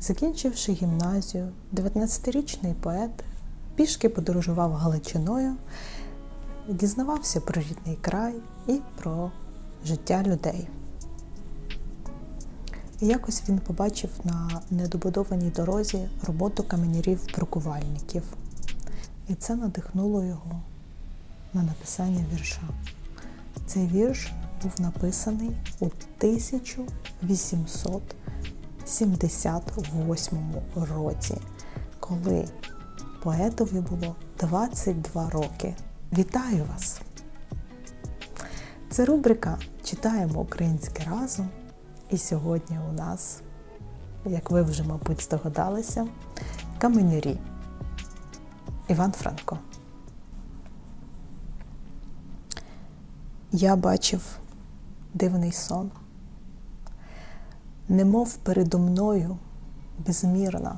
Закінчивши гімназію, 19-річний поет пішки подорожував Галичиною, дізнавався про рідний край і про життя людей. Якось він побачив на недобудованій дорозі роботу каменярів-брукувальників. І це надихнуло його на написання вірша. Цей вірш був написаний у 1878 році, коли поетові було 22 роки. Вітаю вас! Це рубрика Читаємо українське разом. І сьогодні у нас, як ви вже, мабуть, здогадалися, каменярі. Іван Франко. Я бачив дивний сон, немов передо мною безмірна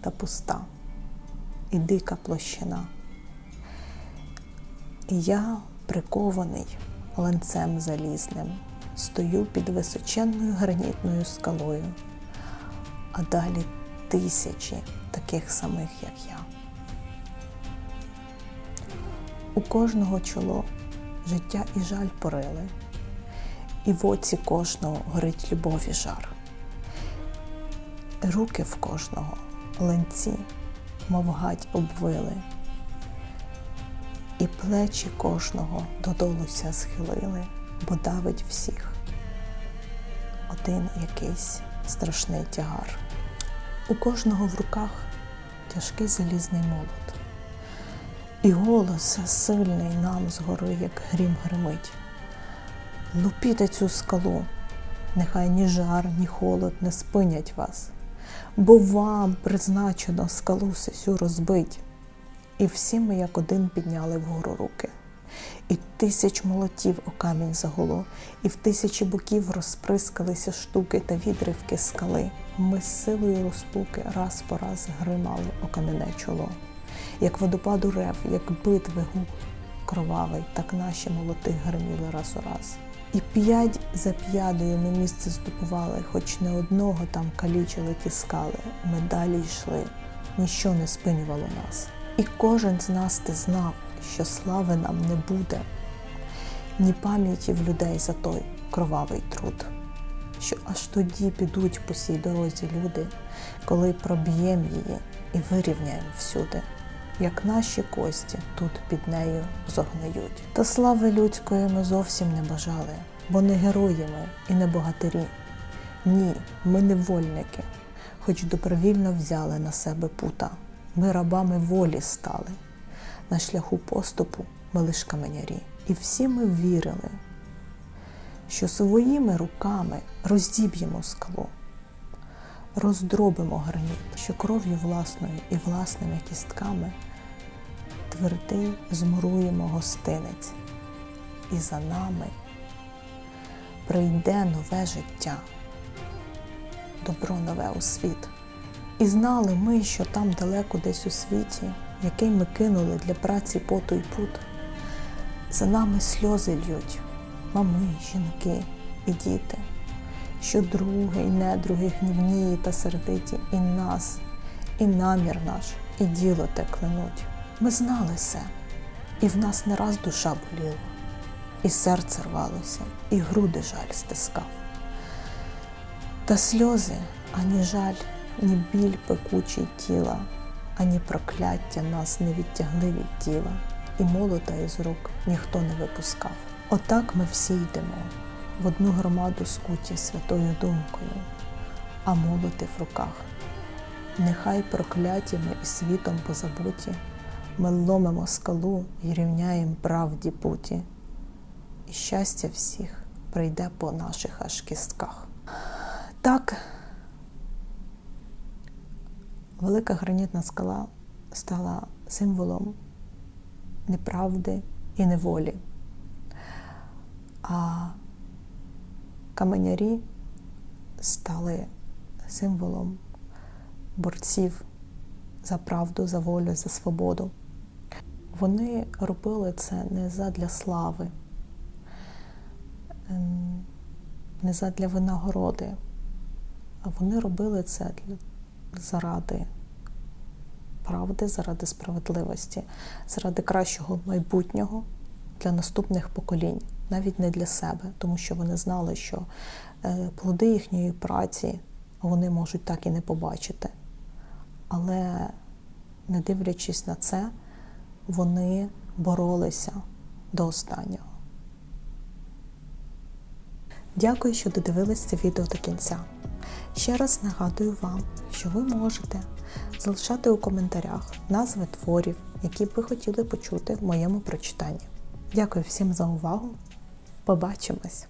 та пуста і дика площина. І я прикований ланцем залізним, стою під височенною гранітною скалою, а далі тисячі таких самих, як я. У кожного чоло життя і жаль порили, і в оці кожного горить любов і жар. Руки в кожного ланці, мов гать обвили, і плечі кожного додолуся схилили, бо давить всіх один якийсь страшний тягар. У кожного в руках тяжкий залізний молот. І голос сильний нам згори, як грім гримить. Лупіте цю скалу, нехай ні жар, ні холод не спинять вас, бо вам призначено скалу сесю розбить. І всі ми як один підняли вгору руки. І тисяч молотів о камінь загуло, і в тисячі боків розприскалися штуки та відривки скали. Ми з силою розпуки раз по раз гримали о кам'яне чоло як водопаду рев, як битви гук кровавий, так наші молоти гриміли раз у раз. І п'ять за п'ядою ми місце здобували, хоч не одного там калічили ті скали. Ми далі йшли, ніщо не спинювало нас. І кожен з нас ти знав, що слави нам не буде, ні пам'яті в людей за той кровавий труд. Що аж тоді підуть по цій дорозі люди, коли проб'єм її і вирівняємо всюди як наші кості тут під нею зогниють. Та слави людської ми зовсім не бажали, бо не герої ми і не богатирі. Ні, ми не вольники, хоч добровільно взяли на себе пута. Ми рабами волі стали. На шляху поступу ми лиш каменярі. І всі ми вірили, що своїми руками роздіб'ємо скло, роздробимо граніт, що кров'ю власною і власними кістками твердий змуруємо гостинець, і за нами прийде нове життя, добро нове у світ. І знали ми, що там далеко десь у світі, який ми кинули для праці поту й пут, за нами сльози льють, мами, жінки і діти, що други й недруги гнівнії та сердиті, і нас, і намір наш, і діло те клянуть. Ми знали все, і в нас не раз душа боліла, і серце рвалося, і груди жаль стискав. Та сльози ані жаль, ні біль пекучий тіла, ані прокляття нас не відтягли від тіла, і молота із рук ніхто не випускав. Отак ми всі йдемо в одну громаду скуті святою думкою, а молоти в руках. Нехай проклятіми і світом позабуті. Ми ломимо скалу і рівняємо правді путі, і щастя всіх прийде по наших аж кістках. Так, велика гранітна скала стала символом неправди і неволі, а каменярі стали символом борців за правду, за волю, за свободу. Вони робили це не задля слави, ем, не задля винагороди, а вони робили це заради правди, заради справедливості, заради кращого майбутнього для наступних поколінь, навіть не для себе, тому що вони знали, що е, плоди їхньої праці вони можуть так і не побачити. Але не дивлячись на це, вони боролися до останнього. Дякую, що додивились це відео до кінця. Ще раз нагадую вам, що ви можете залишати у коментарях назви творів, які б ви хотіли почути в моєму прочитанні. Дякую всім за увагу. Побачимось!